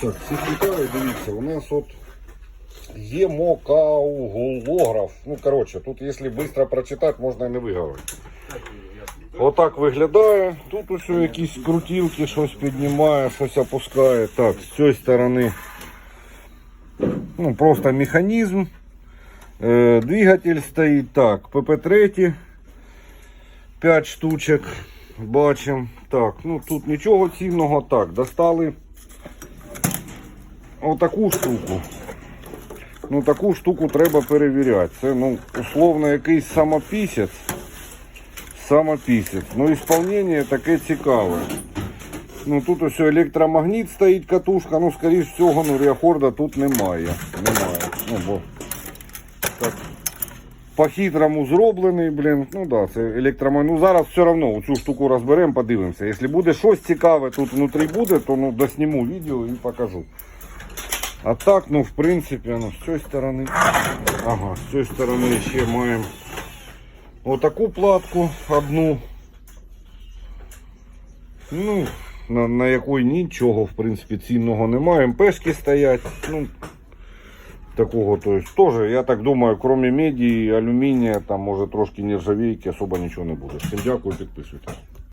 Так, всіх вітаю, дивіться, у нас от є мокауголограф. Ну, коротше, тут, якщо швидко прочитати, можна і не виговорити. Отак виглядає. Тут ось якісь крутілки, щось піднімає, щось опускає. Так, з цієї сторони ну, просто механізм. Е, двигатель стоїть так, ПП-3, 5 штучок. Бачимо. Так, ну тут нічого цінного. Так, достали отаку штуку. Ну таку штуку треба перевіряти. Це ну, условно якийсь самопісець. Самопісець. Ну, ісполнення таке цікаве. Ну тут ось електромагніт стоїть катушка, ну скоріш всього, ну реахорда тут немає. Немає. Ну, бо так по-хитрому зроблений, блін. Ну да, це електромагніт. Ну зараз все одно цю штуку розберемо, подивимося. Якщо буде щось цікаве тут внутрі буде, то ну досніму відео і покажу. А так, ну в принципі, ну з цієї сторони. Ага, з цієї сторони ще маємо отаку платку одну. Ну, на, на якої нічого, в принципі, цінного немає. МПшки стоять. Ну, такого, то есть, тоже, я так думаю, кроме меди і алюмінія, там може трошки нержавейки, особо нічого не буде. Всім дякую, підписуйтесь.